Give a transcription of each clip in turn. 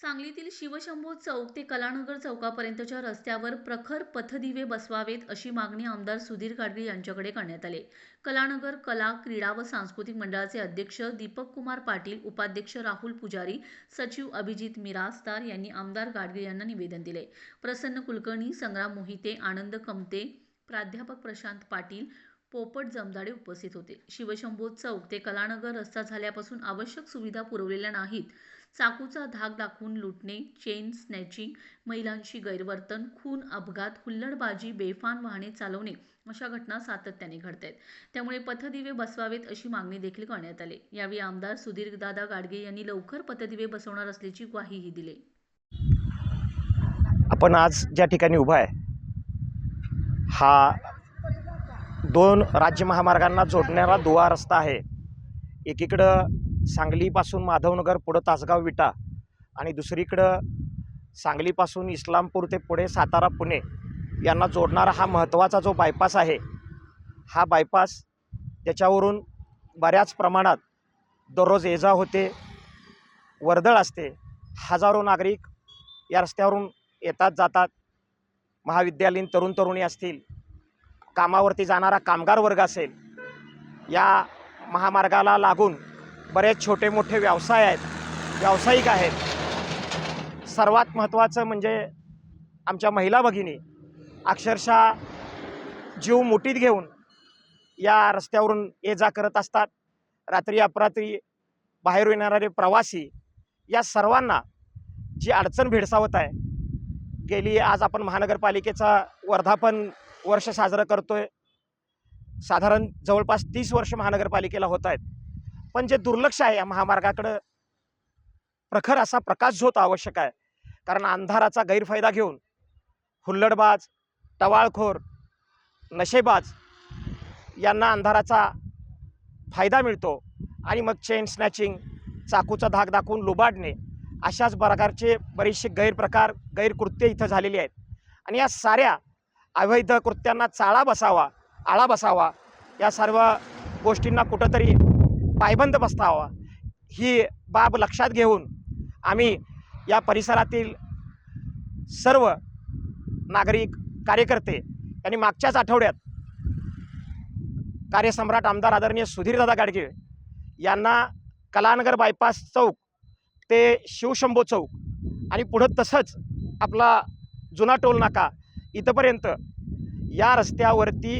सांगलीतील शिवशंभू चौक ते कलानगर चौकापर्यंतच्या रस्त्यावर प्रखर पथदिवे बसवावेत अशी मागणी आमदार सुधीर गाडगे यांच्याकडे करण्यात आली. कलानगर कला क्रीडा व सांस्कृतिक मंडळाचे अध्यक्ष दीपक कुमार पाटील उपाध्यक्ष राहुल पुजारी सचिव अभिजित मिरासदार यांनी आमदार गाडगे यांना निवेदन दिले. प्रसन्न कुलकर्णी संग्राम मोहिते आनंद कमते प्राध्यापक प्रशांत पाटील पोपट जमदाडे उपस्थित होते. शिवशंभू चौक ते कलानगर रस्ता झाल्यापासून आवश्यक सुविधा पुरवलेल्या नाहीत. चाकूचा धाक दाखवून लुटणे चेन स्नॅचिंग महिलांशी गैरवर्तन खून अपघात हुल्लडबाजी बेफान वाहने चालवणे अशा घटना सातत्याने घडत आहेत त्यामुळे पथदिवे बसवावेत अशी मागणी देखील करण्यात आली. यावेळी आमदार सुधीरदादा गाडगे यांनी लवकर पथदिवे बसवणार असल्याची ग्वाहीही दिली. आपण आज ज्या ठिकाणी उभा आहे हा दोन राज्य महामार्गांना जोडणारा दुवा रस्ता आहे. एकीकडं सांगलीपासून माधवनगर पुढं तासगाव विटा. आणि दुसरीकडं सांगलीपासून इस्लामपूर ते पुढे सातारा पुणे यांना जोडणारा हा महत्त्वाचा जो बायपास आहे हा बायपास त्याच्यावरून बऱ्याच प्रमाणात दररोज येजा होते वर्दळ असते हजारो नागरिक या रस्त्यावरून येतात जातात महाविद्यालयीन तरुण तरुणी असतील कामावरती जाणारा कामगार वर्ग असेल या महामार्गाला लागून बरेच छोटे मोठे व्यवसाय आहेत व्यावसायिक आहेत. सर्वात महत्त्वाचं म्हणजे आमच्या महिला भगिनी अक्षरशः जीव मुठीत घेऊन या रस्त्यावरून ये जा करत असतात. रात्री अपरात्री बाहेर येणारे प्रवासी या सर्वांना जी अडचण भेडसावत आहे गेली आज आपण महानगरपालिकेचा वर्धापन वर्ष साजरं करतो आहे साधारण जवळपास तीस वर्ष महानगरपालिकेला होत आहेत. पण जे दुर्लक्ष आहे या महामार्गाकडं प्रखर असा प्रकाश झोत आवश्यक आहे. कारण अंधाराचा गैरफायदा घेऊन हुल्लडबाज टवाळखोर नशेबाज यांना अंधाराचा फायदा मिळतो आणि मग चेन स्नॅचिंग चाकूचा धाक दाखवून लुबाडणे अशाच प्रकारचे बरेचसे गैरप्रकार गैरकृत्य इथं झालेली आहेत. आणि या साऱ्या अवैध कृत्यांना चाळा बसावा आळा बसावा या सर्व गोष्टींना कुठंतरी पायबंद बसतावा ही बाब लक्षात घेऊन आम्ही या परिसरातील सर्व नागरिक कार्यकर्ते यांनी मागच्याच आठवड्यात कार्यसम्राट आमदार आदरणीय सुधीरदादा गाडगे यांना कलानगर बायपास चौक ते शिवशंभो चौक आणि पुढं तसंच आपला जुना टोल नाका इथंपर्यंत या रस्त्यावरती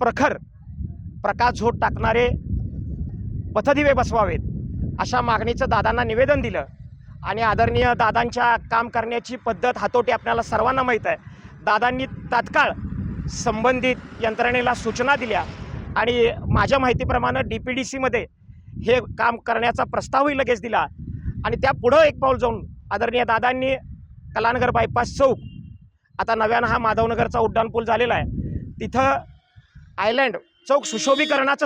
प्रखर प्रकाशझोत टाकणारे पथदिवे बसवावेत. अशा मागणीचं दादांना निवेदन दिलं. आणि आदरणीय दादांच्या काम करण्याची पद्धत हातोटी आपल्याला सर्वांना माहीत आहे. दादांनी तात्काळ संबंधित यंत्रणेला सूचना दिल्या. आणि माझ्या माहितीप्रमाणे डी पी डी सीमध्ये हे काम करण्याचा प्रस्तावही लगेच दिला. आणि त्या पुढं एक पाऊल जाऊन आदरणीय दादांनी कलानगर बायपास चौक आता नव्यानं हा माधवनगरचा उड्डाणपूल झालेला आहे. तिथं आयलँड चौक सुशोभीकरणाचं